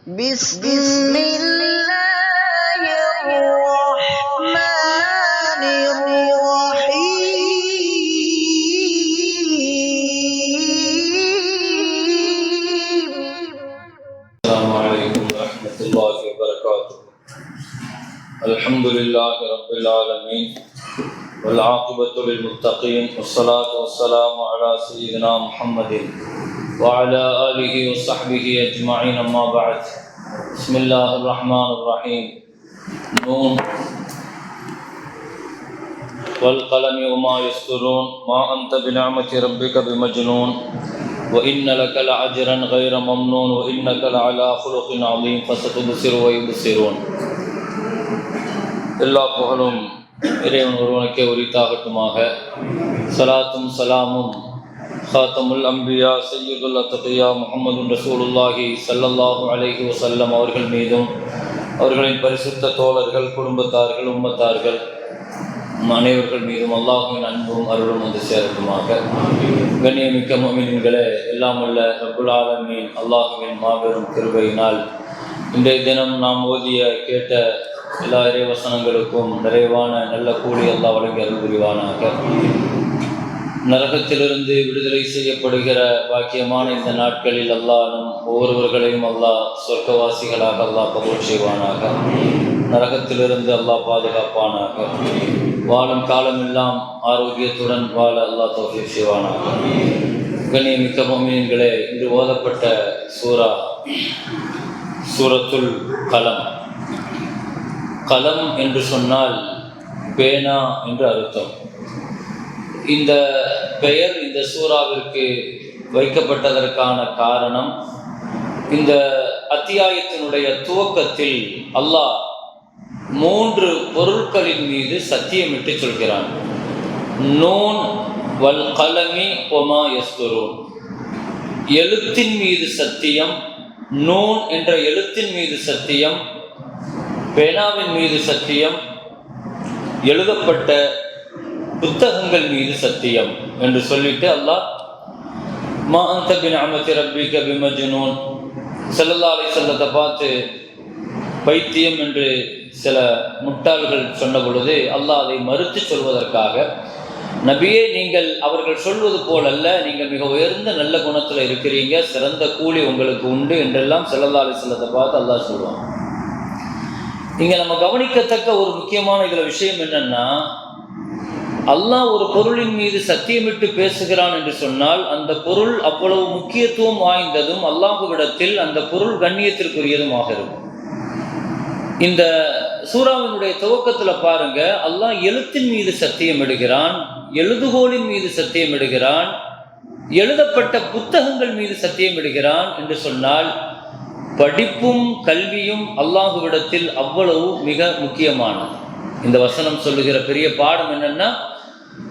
بسم الله الرحمن الرحيم. السلام عليكم ورحمة الله وبركاته. الحمد لله رب العالمين والعاقبة للمتقين والصلاة والسلام على سيدنا محمد. وعلى آله وصحبه أجمعين ما بعد. بسم الله الرحمن الرحيم. نون. والقلم وما يسطرون. ما أنت بنعمة ربك بمجنون. وإن لك لعجرا غير ممنون. وإنك لعلى خلق عظيم. فستبصر ويبصرون. اللہ کو حلم میرے انہوں نے کہ اوریتا حکمہ ہے صلاتم سلام ஹாத்தமுல் அம்பியா சையதுல் அத்தகையா முகமது ரசூலுல்லாஹி ஸல்லல்லாஹு அலைஹி வஸல்லம் அவர்கள் மீதும் அவர்களின் பரிசுத்த தோழர்கள் குடும்பத்தார்கள் உம்மத்தார்கள் அனைவர்கள் மீதும் அல்லாஹுவின் அன்பும் அருளும் வந்து சேர்க்குமாக கண்ணியமிக்க மோமின்களே எல்லாம் உள்ள ரபுல் ஆலமீன் அல்லாஹுவின் மாபெரும் கிருபையினால் இன்றைய தினம் நாம் ஓதிய கேட்ட எல்லா இறைவசனங்களுக்கும் நிறைவான நல்ல கூலி அல்லாஹ் வழங்கி அருள் புரிவானாக. நரகத்திலிருந்து விடுதலை செய்யப்படுகிற பாக்கியமான இந்த நாட்களில் எல்லாரும் ஒவ்வொருவர்களையும் அல்லாஹ் சொர்க்கவாசிகளாக அல்லாஹ் கபூல் செய்வானாக. நரகத்திலிருந்து அல்லாஹ் பாதுகாப்பானாக. வாழும் காலமெல்லாம் ஆரோக்கியத்துடன் வாழ அல்லாஹ் தௌஃபீக் செய்வானாக. கண்ணியமிக்க மொமீன்களே இன்று ஓதப்பட்ட சூரா சூரத்துல் கலம். கலம் என்று சொன்னால் பேனா என்று அர்த்தம். இந்த பெயர் இந்த சூறாவிற்கு வைக்கப்பட்டதற்கான காரணம் இந்த அத்தியாயத்தினுடைய துவக்கத்தில் அல்லாஹ் மூன்று பொருட்களின் மீது சத்தியமிட்டு சொல்கிறான். நூன் வல் கலமி ஒமா எஸ்துரூன் எழுத்தின் மீது சத்தியம் நூன் என்ற எழுத்தின் மீது சத்தியம் பேனாவின் மீது சத்தியம் எழுதப்பட்ட புத்தகங்கள் மீது சத்தியம் என்று சொல்லிட்டு அல்லாஹ் மா அந்த பின் அமத்தி ரப்பிக பிமஜ்னூன் செல்லல்லா அலை செல்லத்தை பார்த்து பைத்தியம் என்று சில முட்டாள்கள் சொன்ன பொழுது அல்லாஹ் அதை மறுத்து சொல்வதற்காக நபியே நீங்கள் அவர்கள் சொல்வது போலல்ல நீங்கள் மிக உயர்ந்த நல்ல குணத்தில் இருக்கிறீங்க சிறந்த கூலி உங்களுக்கு உண்டு என்றெல்லாம் செல்லல்லா அலை செல்லத்தை பார்த்து அல்லாஹ் சொல்லுவாங்க இங்கே நம்ம கவனிக்கத்தக்க ஒரு முக்கியமான இதில் விஷயம் என்னென்னா அல்லாஹ் ஒரு பொருளின் மீது சத்தியமிட்டு பேசுகிறான் என்று சொன்னால் அந்த பொருள் அவ்வளவு முக்கியத்துவம் வாய்ந்ததும் அல்லாஹுவிடத்தில் அந்த பொருள் கண்ணியத்திற்குரியதுமாக இருக்கும். இந்த சூறாவினுடைய துவக்கத்தில் பாருங்க அல்லாஹ் எழுத்தின் மீது சத்தியம் எடுகிறான் எழுதுகோலின் மீது சத்தியமிடுகிறான் எழுதப்பட்ட புத்தகங்கள் மீது சத்தியம் எடுகிறான் என்று சொன்னால் படிப்பும் கல்வியும் அல்லாஹுவிடத்தில் அவ்வளவு மிக முக்கியமானது. இந்த வசனம் சொல்லுகிற பெரிய பாடம் என்னன்னா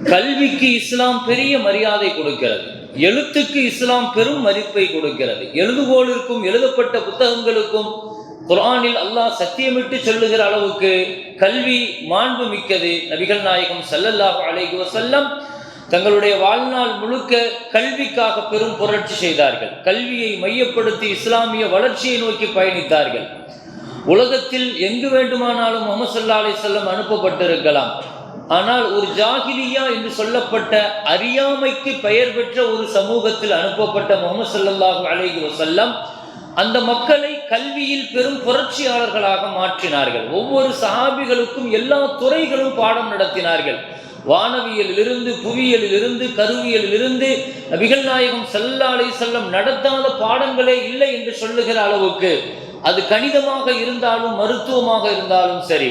கல்விக்கு இஸ்லாம் பெரிய மரியாதை கொடுக்கிறது. எழுத்துக்கு இஸ்லாம் பெரும் மதிப்பை கொடுக்கிறது. எழுதுகோலிற்கும் எழுதப்பட்ட புத்தகங்களுக்கும் குர்ஆனில் அல்லாஹ் சத்தியமிட்டு சொல்லுகிற அளவுக்கு கல்வி மாண்பு மிக்கது. நபிகள் நாயகம் சல்லல்லாஹு அலைஹி வசல்லம் தங்களுடைய வாழ்நாள் முழுக்க கல்விக்காக பெரும் புரட்சி செய்தார்கள். கல்வியை மையப்படுத்தி இஸ்லாமிய வளர்ச்சியை நோக்கி பயணித்தார்கள். உலகத்தில் எங்கு வேண்டுமானாலும் முகமது சல்லா அலி செல்லம் அனுப்பப்பட்டிருக்கலாம். ஆனால் ஒரு ஜாகிலியா என்று சொல்லப்பட்ட அறியாமைக்கு பெயர் பெற்ற ஒரு சமூகத்தில் அனுப்பப்பட்ட முகமது சல்லாஹூ அலேஹி வசல்லம் அந்த மக்களை கல்வியில் பெரும் புரட்சியாளர்களாக மாற்றினார்கள். ஒவ்வொரு சஹாபிகளுக்கும் எல்லா துறைகளும் பாடம் நடத்தினார்கள். வானவியலிலிருந்து புவியியலிலிருந்து கருவியலிலிருந்து நபிகள் நாயகம் செல்லாலை செல்லம் நடத்தாத பாடங்களே இல்லை என்று சொல்லுகிற அளவுக்கு அது கணிதமாக இருந்தாலும் மருத்துவமாக இருந்தாலும் சரி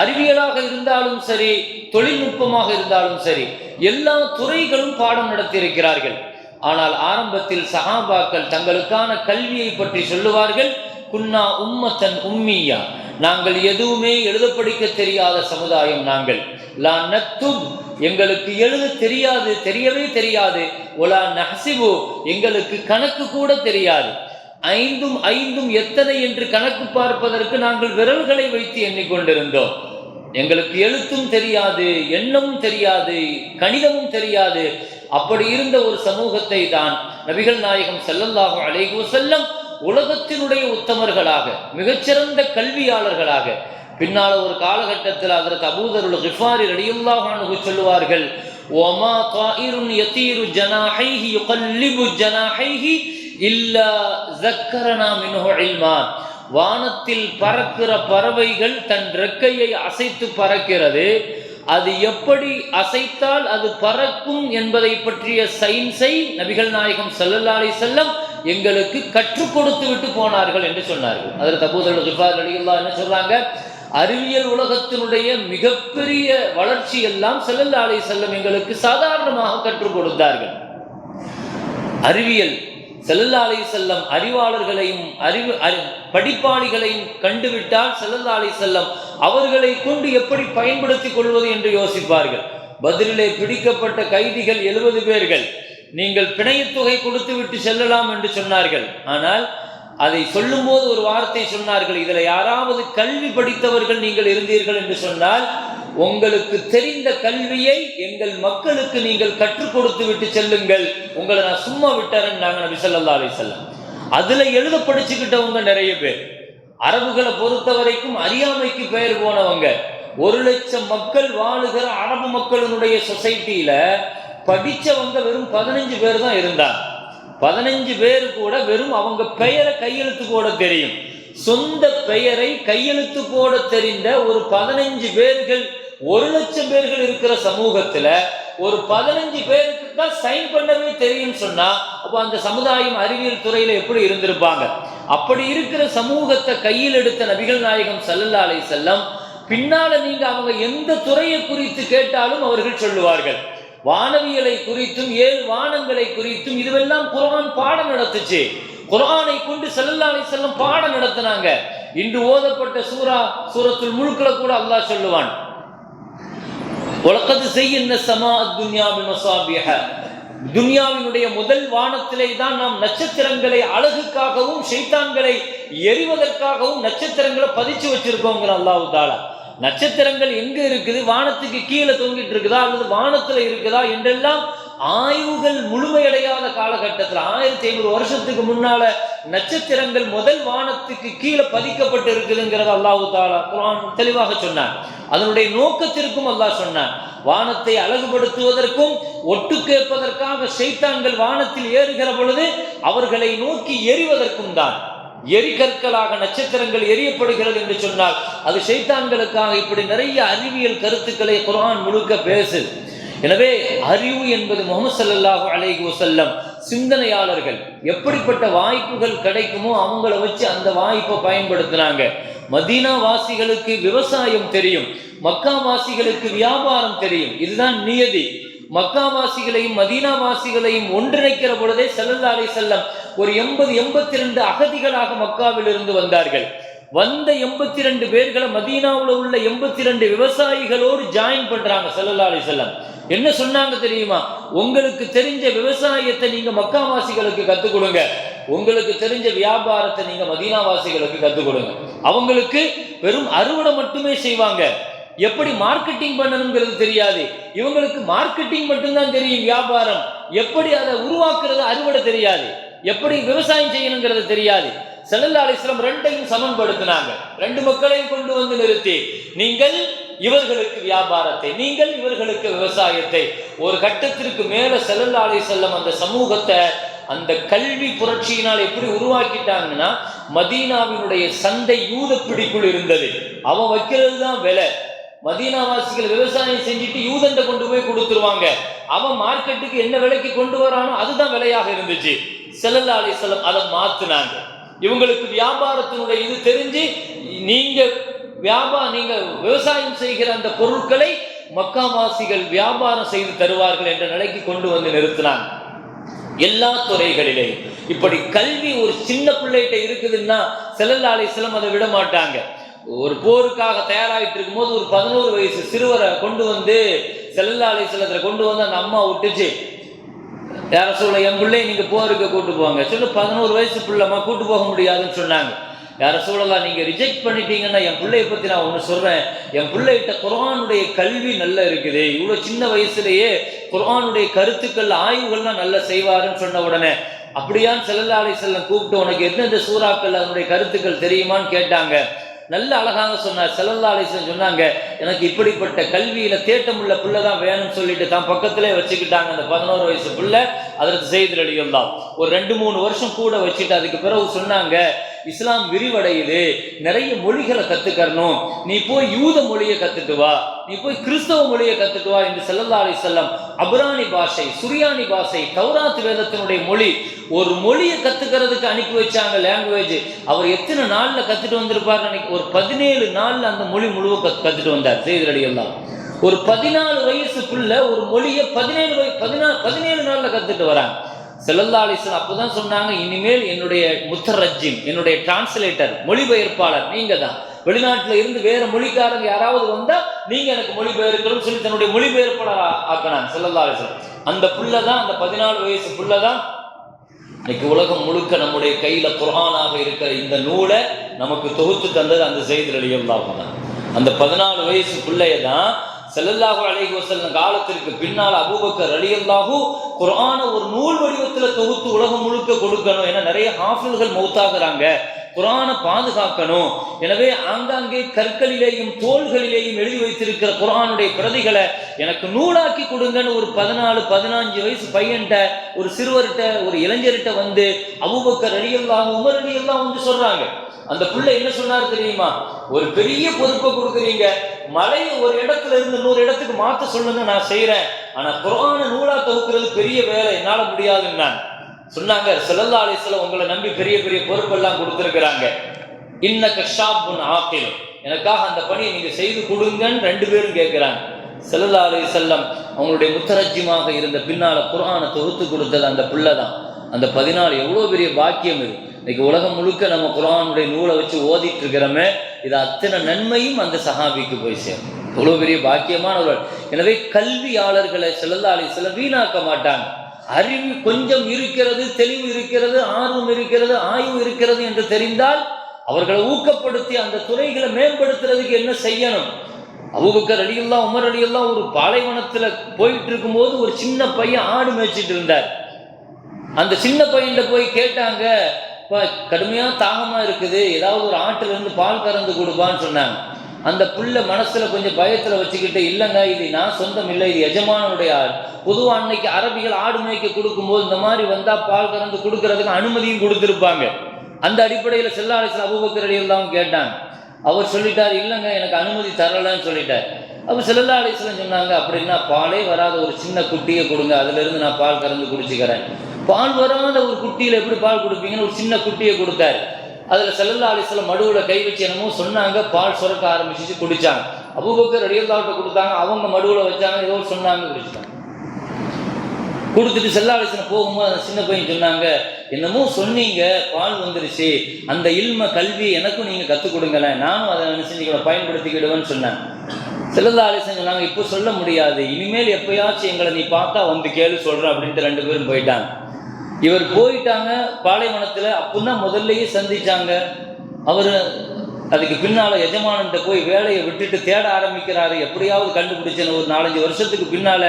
அறிவியலாக இருந்தாலும் சரி தொழில்நுட்பமாக இருந்தாலும் சரி எல்லா துறைகளும் பாடம் நடத்தியிருக்கிறார்கள். ஆனால் ஆரம்பத்தில் சகாபாக்கள் தங்களுக்கான கல்வியை பற்றி சொல்லுவார்கள் குன்னா உம்மத்தன் உம்மியா. நாங்கள் எதுவுமே எழுத படிக்க தெரியாத சமுதாயம் நாங்கள். லா நத்தும் எங்களுக்கு எழுத தெரியாது தெரியவே தெரியாது. ஒலா நஹசிபு எங்களுக்கு கணக்கு கூட தெரியாது. ஐந்தும் ஐந்தும் எத்தனை என்று கணக்கு பார்ப்பதற்கு நாங்கள் விரல்களை வைத்து எண்ணிக்கொண்டிருந்தோம் எங்களுக்கு எழுத்தும் தெரியாது எண்ணமும் தெரியாது கணிதமும் தெரியாது. அப்படி இருந்த ஒரு சமூகத்தை தான் நபிகள் நாயகம் செல்லந்தாகும் அழைகோ செல்லம் உலகத்தினுடைய உத்தமர்களாக மிகச்சிறந்த கல்வியாளர்களாக பின்னால ஒரு காலகட்டத்தில் அதற்கு அபூதருள் ஹிஃபாரி ரலியுல்லாஹானு சொல்லுவார்கள் ஒமா தாயிருன் யதீரு ஜனாஹைஹி யுகல்லிபு ஜனாஹைஹி இல்லா ஜக்கரனா மின்ஹு இல்மா. வானத்தில் பறக்கிற பறவைகள் தன் ரெக்கையை அசைத்து பறக்கிறது. அது எப்படி அசைத்தால் அது பறக்கும் என்பதை பற்றிய சயின்ஸை நபிகள் நாயகம் ஸல்லல்லாஹு செல்லம் எங்களுக்கு கற்றுக் கொடுத்து விட்டு போனார்கள் என்று சொன்னார்கள். அதில் தபூதல் கிஃபார் அலிகல்லா என்ன சொல்றாங்க அறிவியல் உலகத்தினுடைய மிகப்பெரிய வளர்ச்சி எல்லாம் செல்லல்லாலை செல்லம் எங்களுக்கு சாதாரணமாக கற்றுக் கொடுத்தார்கள். அறிவியல் செல்லல்லா அலை செல்லம் அறிவாளர்களையும் அறிவு அறி படிப்பாளிகளையும் கண்டுவிட்டால் செல்லல்லா அலை செல்லம் அவர்களை கொண்டு எப்படி பயன்படுத்திக் கொள்வது என்று யோசிப்பார்கள். பதிலிலே பிடிக்கப்பட்ட கைதிகள் எழுபது பேர்கள். நீங்கள் பிணையத்தொகை கொடுத்து விட்டு செல்லலாம் என்று சொன்னார்கள். ஆனால் அதை சொல்லும்போது ஒரு வார்த்தை சொன்னார்கள். இதில் யாராவது கல்வி படித்தவர்கள் நீங்கள் இருந்தீர்கள் என்று சொன்னால் உங்களுக்கு தெரிந்த கல்வியை எங்கள் மக்களுக்கு நீங்கள் கற்றுக் கொடுத்து விட்டு செல்லுங்கள். உங்களை நான் சும்மா விட்டுறேன் நாங்கள் நபி ஸல்லல்லாஹு அலைஹி அதுல எழுத படிச்சுக்கிட்டவங்க நிறைய பேர். அரபுகளை பொறுத்த வரைக்கும் அறியாமைக்கு பெயர் போனவங்க. ஒரு லட்சம் மக்கள் வாழுகிற அரபு மக்களினுடைய சொசைட்டியில படிச்சவங்க வெறும் பதினஞ்சு பேர் தான் இருந்தாங்க. பதினஞ்சு பேர் கூட வெறும் அவங்க பெயரை கையெழுத்து போட தெரியும். சொந்த பெயரை கையெழுத்து போட தெரிந்த ஒரு பதினஞ்சு பேர்கள் ஒரு லட்சம் பேர்கள் இருக்கிற சமூகத்துல ஒரு பதினஞ்சு பேருக்கு தான் சைன் பண்ணவே தெரியும் சொன்னா அப்போ அந்த சமுதாயம் அறிவியல் துறையில எப்படி இருந்திருப்பாங்க? அப்படி இருக்கிற சமூகத்தை கையில் எடுத்த நபிகள் நாயகம் ஸல்லல்லாஹு செல்லம் பின்னால நீங்க அவங்க எந்த துறையை குறித்து கேட்டாலும் அவர்கள் சொல்லுவார்கள். வானவியலை குறித்தும் ஏழு வானங்களை குறித்தும் இதுவெல்லாம் குரான் பாடம் நடத்துச்சு. குரானை கொண்டு ஸல்லல்லாஹு செல்லம் வஸல்லம் பாடம் நடத்தினாங்க. இன்று ஓதப்பட்ட சூரா சூரத்தில் முழுக்களை கூட அல்லாஹ் சொல்லுவான் உலகத்து செய்ய சமா துன்யாவின் மசாபிஹ துன்யாவினுடைய முதல் வானத்திலே தான் நாம் நட்சத்திரங்களை அழகுக்காகவும் ஷைத்தான்களை எரிவதற்காகவும் நட்சத்திரங்களை பதிச்சு வச்சிருக்கோங்கிற அல்லாஹ் தாலா. நட்சத்திரங்கள் எங்க இருக்குது? வானத்துக்கு கீழே தொங்கிட்டு இருக்குதா? அல்லது வானத்துல இருக்குதா? என்றெல்லாம் ஆய்வுகள் முழுமையடையாத காலகட்டத்தில் ஆயிரத்தி ஐநூறு வருஷத்துக்கு முன்னால நட்சத்திரங்கள் முதல் வானத்துக்கு கீழே பதிக்கப்பட்டு இருக்குதுங்கிறத அல்லாஹு தாலா குரான் தெளிவாக சொன்னார். அதனுடைய நோக்கத்திற்கும் அல்லாஹ் சொன்னார். வானத்தை அழகுபடுத்துவதற்கும் ஒட்டு கேட்பதற்காக சைத்தான்கள் வானத்தில் ஏறுகிற பொழுது அவர்களை நோக்கி எரிவதற்கும் தான். எரிகற்களாக நட்சத்திரங்கள் எரியப்படுகிறது என்று சொன்னால் அது சைத்தான்களுக்காக இப்படி நிறைய அறிவியல் கருத்துக்களை குரான் முழுக்க பேசுது. எனவே அறிவு என்பது முகமது சல்லாஹு அலைஹி வசல்லம் சிந்தனையாளர்கள் எப்படிப்பட்ட வாய்ப்புகள் கிடைக்குமோ அவங்கள வச்சு அந்த வாய்ப்பை பயன்படுத்தினாங்க. மதீனா வாசிகளுக்கு விவசாயம் தெரியும் மக்கா வாசிகளுக்கு வியாபாரம் தெரியும். இதுதான் நியதி. மக்கா வாசிகளையும் மதீனா வாசிகளையும் ஒன்றிணைக்கிற பொழுதே செல்லல்லா அலை செல்லம் ஒரு எண்பது எண்பத்தி ரெண்டு அகதிகளாக மக்காவில் இருந்து வந்தார்கள். வந்த எண்பத்தி ரெண்டு பேர்களை மதீனாவில் உள்ள எண்பத்தி ரெண்டு விவசாயிகளோடு ஜாயின் பண்றாங்க செல்லல்லா அலை செல்லம் என்ன சொன்னாங்க தெரியுமா? உங்களுக்கு தெரிஞ்ச விவசாயத்தை நீங்க மக்காவாசிகளுக்கு கத்துக் கொடுங்க உங்களுக்கு தெரிஞ்ச வியாபாரத்தை நீங்க மதீனாவாசிகளுக்கு கத்துக் கொடுங்க அவங்களுக்கு வெறும் அறுவடை மட்டுமே செய்வாங்க. எப்படி மார்க்கெட்டிங் பண்ணணுங்கிறது தெரியாது. இவங்களுக்கு மார்க்கெட்டிங் மட்டும்தான் தெரியும் வியாபாரம். எப்படி அதை உருவாக்குறது அறுவடை தெரியாது. எப்படி விவசாயம் செய்யணுங்கிறது தெரியாது. செல்லல்லா அலிஸ்லாம் ரெண்டையும் சமன்படுத்தினாங்க. ரெண்டு மக்களையும் கொண்டு வந்து நிறுத்தி. நீங்கள் இவர்களுக்கு வியாபாரத்தை நீங்கள் இவர்களுக்கு விவசாயத்தை. ஒரு கட்டத்திற்கு மேல செல்லல்லா செல்லும் அந்த சமூகத்தை அந்த கல்வி புரட்சியினால் எப்படி உருவாக்கிட்டாங்கன்னா மதீனாவினுடைய சந்தை யூத பிடிக்குள் இருந்தது. அவன் வைக்கிறது தான் விலை. மதீனாவாசிகள் விவசாயம் செஞ்சுட்டு யூதன்ட்ட கொண்டு போய் கொடுத்துருவாங்க. அவன் மார்க்கெட்டுக்கு என்ன விலைக்கு கொண்டு வரானோ அதுதான் விலையாக இருந்துச்சு. செல்லல்லா அலிசல்லம் அதை மாத்தினாங்க. இவங்களுக்கு வியாபாரத்தினுடைய இது தெரிஞ்சு நீங்க வியாபார நீங்கள் விவசாயம் செய்கிற அந்த பொருட்களை மக்காவாசிகள் வியாபாரம் செய்து தருவார்கள் என்ற நிலைக்கு கொண்டு வந்து நிறுத்தினாங்க. எல்லா துறைகளிலே. இப்படி கல்வி ஒரு சின்ன பிள்ளைகிட்ட இருக்குதுன்னா செல்லல்லாலை சிலம் அதை விட மாட்டாங்க. ஒரு போருக்காக தயாராகிட்டு இருக்கும்போது ஒரு பதினோரு வயசு சிறுவரை கொண்டு வந்து செல்லல்லாலை சிலத்தில் கொண்டு வந்து அந்த அம்மா விட்டுச்சு. யார சொல்ல என் பிள்ளை நீங்கள் போருக்கு கூட்டு போவாங்க சொல்லு பதினோரு வயசு பிள்ளைமா கூட்டு போக முடியாதுன்னு சொன்னாங்க. யார சூழலா நீங்க ரிஜெக்ட் பண்ணிட்டீங்கன்னா என் பிள்ளைய பத்தி நான் ஒன்று சொல்றேன். என் பிள்ளைகிட்ட குரானுடைய கல்வி நல்லா இருக்குது. இவ்வளோ சின்ன வயசுலயே குரானுடைய கருத்துக்கள் ஆய்வுகள்லாம் நல்லா செய்வாருன்னு சொன்ன உடனே அப்படியான் செல்லல்லா செல்லம் கூப்பிட்டு உனக்கு எந்தெந்த சூறாக்கள் அதனுடைய கருத்துக்கள் தெரியுமான்னு கேட்டாங்க. நல்ல அழகாக சொன்னார். செல்லல்லா சொன்னாங்க எனக்கு இப்படிப்பட்ட கல்வியில தேட்டமுள்ள பிள்ளை தான் வேணும்னு சொல்லிட்டு தான் பக்கத்திலே வச்சுக்கிட்டாங்க அந்த பதினோரு வயசு பிள்ளை அதற்கு செய்தி அடிக்கலாம் ஒரு ரெண்டு மூணு வருஷம் கூட வச்சுட்டு அதுக்கு பிறகு சொன்னாங்க இஸ்லாம் விரிவடையுது. நிறைய மொழிகளை கற்றுக்கறணும் நீ போய் யூத மொழியை கத்துட்டு வா. நீ போய் கிறிஸ்தவ மொழியை கத்துட்டு வா என்று செல்லல்லா அலி செல்லம் அபரானி பாஷை சுரியானி பாஷை கௌராத் வேதத்தினுடைய மொழி ஒரு மொழியை கத்துக்கிறதுக்கு அனுப்பி வச்சாங்க லாங்குவேஜ் அவர் எத்தனை நாள்ல கத்துட்டு வந்திருப்பார் ஒரு பதினேழு நாள்ல அந்த மொழி முழுவ கத் கத்துட்டு வந்தார். செய்திரடி எல்லாம் ஒரு பதினாலு வயசுக்குள்ள ஒரு மொழியை பதினேழு வய பதினா பதினேழு நாள்ல கத்துட்டு வராங்க. செல்லல்லா அப்போதான் சொன்னாங்க இனிமேல் என்னுடைய முத்தரஜிம் என்னுடைய டிரான்ஸ்லேட்டர் மொழிபெயர்ப்பாளர் நீங்க தான் வெளிநாட்டில் இருந்து வேற மொழிக்காரங்க யாராவது வந்தா நீங்க எனக்கு மொழிபெயர்க்கணும்னு சொல்லி தன்னுடைய மொழிபெயர்ப்பாளர் ஆக்கினான் ஆக்கினாங்க செல்லல்லா அந்த புள்ள தான் அந்த பதினாலு வயசு புள்ள தான் இன்னைக்கு உலகம் முழுக்க நம்முடைய கையில குரானாக இருக்கிற இந்த நூலை நமக்கு தொகுத்து தந்தது அந்த செய்தி அலியல்லாஹு தான் அந்த பதினாலு வயசு பிள்ளைய தான் செல்லல்லாஹு அழகி வசல்லம் காலத்திற்கு பின்னால் அபூபக்கர் ரலியல்லாஹு குரான ஒரு நூல் வடிவத்தில் தொகுத்து உலகம் முழுக்க கொடுக்கணும் ஏன்னா நிறைய ஹாஃபில்கள் மௌத்தாகிறாங்க. குரானை பாதுகாக்கணும். எனவே ஆங்காங்கே கற்களிலேயும் தோள்களிலேயும் எழுதி வைத்திருக்கிற குரானுடைய பிரதிகளை எனக்கு நூலாக்கி கொடுங்கன்னு ஒரு பதினாலு பதினஞ்சு வயசு பையன்கிட்ட ஒரு சிறுவர்கிட்ட ஒரு இளைஞர்கிட்ட வந்து அபூபக்கர் அடியெல்லாம் உமர் அடியெல்லாம் வந்து சொல்றாங்க. அந்த பிள்ளை என்ன சொன்னார் தெரியுமா? ஒரு பெரிய பொறுப்பை கொடுக்குறீங்க. மலையை ஒரு இடத்துல இருந்து இன்னொரு இடத்துக்கு மாத்த சொல்லுங்க நான் செய்யறேன் ஆனா குரான நூலா தொகுக்கிறது பெரிய வேலை என்னால முடியாதுன்னு சொன்னாங்க. ஸல்லல்லாஹு அலைஹி உங்களை நம்பி பெரிய பெரிய பொறுப்பெல்லாம் கொடுத்துருக்குறாங்க. இன்ன ஷாப்புன் ஆக்கில். எனக்காக அந்த பணியை நீங்க செய்து கொடுங்கன்னு ரெண்டு பேரும் கேட்கிறாங்க ஸல்லல்லாஹு அலைஹி செல்லம் அவங்களுடைய முத்தரஜ்ஜிமாக இருந்த பின்னால குரானை தொகுத்து கொடுத்தது அந்த பிள்ளை தான். அந்த பதினாலு எவ்வளோ பெரிய பாக்கியம் இது. இன்னைக்கு உலகம் முழுக்க நம்ம குரானுடைய நூலை வச்சு ஓதிட்டு இருக்கிறோமே இது அத்தனை நன்மையும் அந்த சஹாபிக்கு போய் சேரும். இவ்வளோ பெரிய பாக்கியமானவர்கள். எனவே கல்வியாளர்களை ஸல்லல்லாஹு சில வீணாக்க மாட்டாங்க. அறிவு கொஞ்சம் இருக்கிறது தெளிவு இருக்கிறது ஆர்வம் இருக்கிறது ஆய்வு இருக்கிறது என்று தெரிந்தால் அவர்களை ஊக்கப்படுத்தி அந்த துறைகளை மேம்படுத்துறதுக்கு என்ன செய்யணும்? அபூபக்கர் அடியெல்லாம் உமர் அடியெல்லாம் ஒரு பாலைவனத்துல போயிட்டு இருக்கும்போது ஒரு சின்ன பையன் ஆடு மேய்ச்சிட்டு இருந்தார். அந்த சின்ன பையன்கிட்ட போய் கேட்டாங்க இப்போ கடுமையாக தாகமாக இருக்குது. ஏதாவது ஒரு ஆட்டிலேருந்து பால் கறந்து கொடுப்பான்னு சொன்னாங்க. அந்த புள்ள மனசில் கொஞ்சம் பயத்தில் வச்சுக்கிட்டு இல்லைங்க இது நான் சொந்தம் இல்லை இது எஜமானனுடைய ஆடு. பொதுவாக அன்னைக்கு அரபிகள் ஆடு மேய்க்க கொடுக்கும்போது இந்த மாதிரி வந்தால் பால் கறந்து கொடுக்கறதுக்கு அனுமதியும் கொடுத்துருப்பாங்க. அந்த அடிப்படையில் செல்லாலிசன் அபூபக்கர் அடியெல்லாம் கேட்டாங்க. அவர் சொல்லிட்டார் இல்லைங்க எனக்கு அனுமதி தரலன்னு சொல்லிட்டார். அப்போ செல்லல்லா அலிஸ்லாம் சொன்னாங்க அப்படின்னா பாலே வராத ஒரு சின்ன குட்டியை கொடுங்க அதுலேருந்து நான் பால் கறந்து குடிச்சுக்கிறேன். பால் வராத ஒரு குட்டியில் எப்படி பால் கொடுப்பீங்கன்னு ஒரு சின்ன குட்டியை கொடுத்தாரு. அதில் செல்லல்லா அலிஸ்லாம் மடுவில் கை வச்சு என்னமோ சொன்னாங்க பால் சுரக்க ஆரம்பிச்சிச்சு குடிச்சாங்க. அபூபக்கர் அடியல்லாவிட்ட கொடுத்தாங்க அவங்க மடுவில் வச்சாங்க ஏதோ சொன்னாங்க குடிச்சிட்டாங்க. கொடுத்துட்டு செல்லாலிசனை போகும்போது அந்த சின்ன பையன் சொன்னாங்க என்னமோ சொன்னீங்க பால் வந்துருச்சு அந்த இல்ம கல்வி எனக்கும் நீங்கள் கற்றுக் கொடுங்களேன் நானும் அதை என்ன செஞ்சுக்கிட பயன்படுத்திக்கிடுவேன்னு சொன்னேன் செல்லல்லா அலிசன் சொன்னாங்க இப்போ சொல்ல முடியாது இனிமேல் எப்பயாச்சும் எங்களை நீ பார்த்தா வந்து கேளு சொல்கிற அப்படின்ட்டு ரெண்டு பேரும் போயிட்டாங்க. இவர் போயிட்டாங்க பாலைவனத்தில் அப்பதான் முதல்லயே சந்திச்சாங்க. அவர் அதுக்கு பின்னால் எஜமானன்ட்ட போய் வேலையை விட்டுட்டு தேட ஆரம்பிக்கிறாரு. எப்படியாவது கண்டுபிடிச்சேன்னு ஒரு நாலஞ்சு வருஷத்துக்கு பின்னால்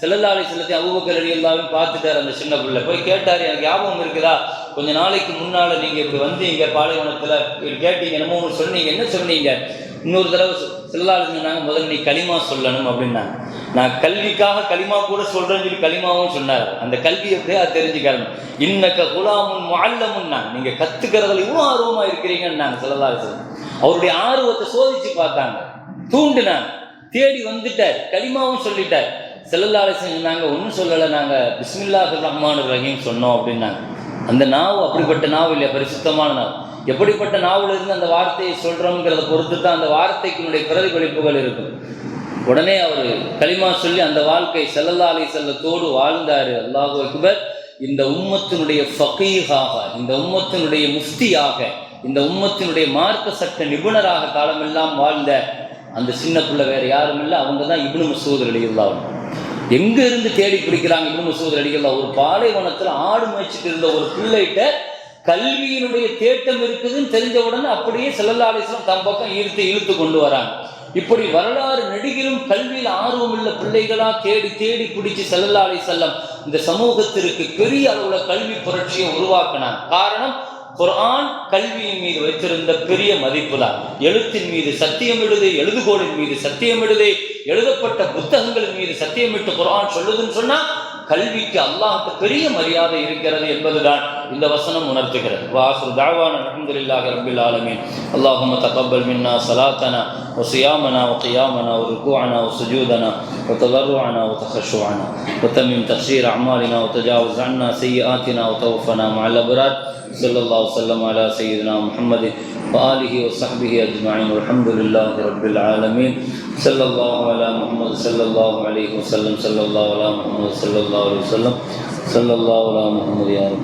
செல்லல்லாலை செல்லத்தை அபூபக்கர் அலி எல்லாரும் பார்த்துட்டார் அந்த சின்ன பிள்ளை. போய் கேட்டார் எனக்கு ஞாபகம் இருக்குதா? கொஞ்ச நாளைக்கு முன்னால் நீங்கள் இப்படி வந்தீங்க பாலைவனத்தில். கேட்டீங்க என்னமோ ஒன்று சொன்னீங்க. என்ன சொன்னீங்க? இன்னொரு தடவை செல்லாலை சொன்னாங்க முதல்ல நீ களிமா சொல்லணும் அப்படின்னாங்க. நான் கல்விக்காக களிமா கூட சொல்கிறேன்னு சொல்லி களிமாவும் சொன்னார். அந்த கல்வி எப்படியா தெரிஞ்சுக்கணும். இன்னக்க குலாமுன் முஅல்லமுன்னா நீங்கள் கற்றுக்கிறதுல இவ்வளோ ஆர்வமாக இருக்கிறீங்கன்னு நாங்கள் செல்லல்லாலை அவருடைய ஆர்வத்தை சோதிச்சு பார்த்தாங்க. தூண்டுனாங்க. தேடி வந்துட்டார். களிமாவும் சொல்லிட்டார். செல்லல்லாலை சொன்னாங்க ஒன்றும் சொல்லலை. நாங்கள் பிஸ்மில்லாஹ் ரஹ்மான் ரஹீம் சொன்னோம் அப்படின்னாங்க. அந்த நாவு அப்படிப்பட்ட நாவு இல்லையா? பரிசுத்தமான நாவு. எப்படிப்பட்ட நாவல் இருந்து அந்த வார்த்தையை சொல்கிறோங்கிறத பொறுத்து தான் அந்த வார்த்தைக்குனுடைய பிரதிபலிப்புகள் இருக்கும். உடனே அவர் களிமா சொல்லி அந்த வாழ்க்கை செல்லல்லா அலி செல்லத்தோடு வாழ்ந்தார். அல்லாஹு அக்பர். இந்த உம்மத்தினுடைய ஃபகீகாக இந்த உம்மத்தினுடைய முஃப்தியாக இந்த உம்மத்தினுடைய மார்க்க சட்ட நிபுணராக காலமெல்லாம் வாழ்ந்த அந்த சின்ன பிள்ளை வேற யாரும் இல்லை. அவங்க தான் இப்னு மசூத் அலியுல்லாவும் எங்க இருந்து தேடி பிடிக்கிறாங்க இப்னு மசூத் அலியுல்லா ஒரு பாலைவனத்தில் ஆடு மேய்ச்சிட்டு இருந்த ஒரு பிள்ளைகிட்ட கல்வியினுடைய தேட்டம் இருக்குதுன்னு தெரிஞ்ச உடனே அப்படியே செல்லல்லா தம் பக்கம் ஈர்த்து இழுத்து கொண்டு வராங்க. இப்படி வரலாறு நெடுகிலும் கல்வியில் ஆர்வமுள்ள பிள்ளைகளா தேடி தேடி பிடிச்சு செல்லல்லா செல்லம் இந்த சமூகத்திற்கு பெரிய அளவுல கல்வி புரட்சியை உருவாக்கினார் காரணம் குரான் கல்வியின் மீது வைத்திருந்த பெரிய மதிப்புதான். எழுத்தின் மீது சத்தியம் எழுது எழுதுகோளின் மீது சத்தியமிடுது எழுதப்பட்ட புத்தகங்களின் மீது சத்தியமிட்டு குரான் சொல்லுதுன்னு சொன்னா கல்விக்கு அல்லாஹ்க்கு பெரிய மரியாதை இருக்கிறது என்பதுதான். இந்த வசனம் உணர்த்துகிறது வாசுர் தாவான அல்ஹம்துலில்லாஹி ரப்பில் ஆலமீன் اللهم تقبل منا صلاتنا وصيامنا وقيامنا وركوعنا وسجودنا وتضرعنا وتخشعنا وتمم تقصير اعمالنا وتجاوز عنا سيئاتنا وتوفنا مع الابرار صلى الله وسلم على سيدنا محمد وآله وصحبه أجمعين والحمد لله رب العالمين صلى الله على محمد صلى الله عليه وسلم صلى الله على محمد صلى الله عليه وسلم صلى الله على محمد يا رب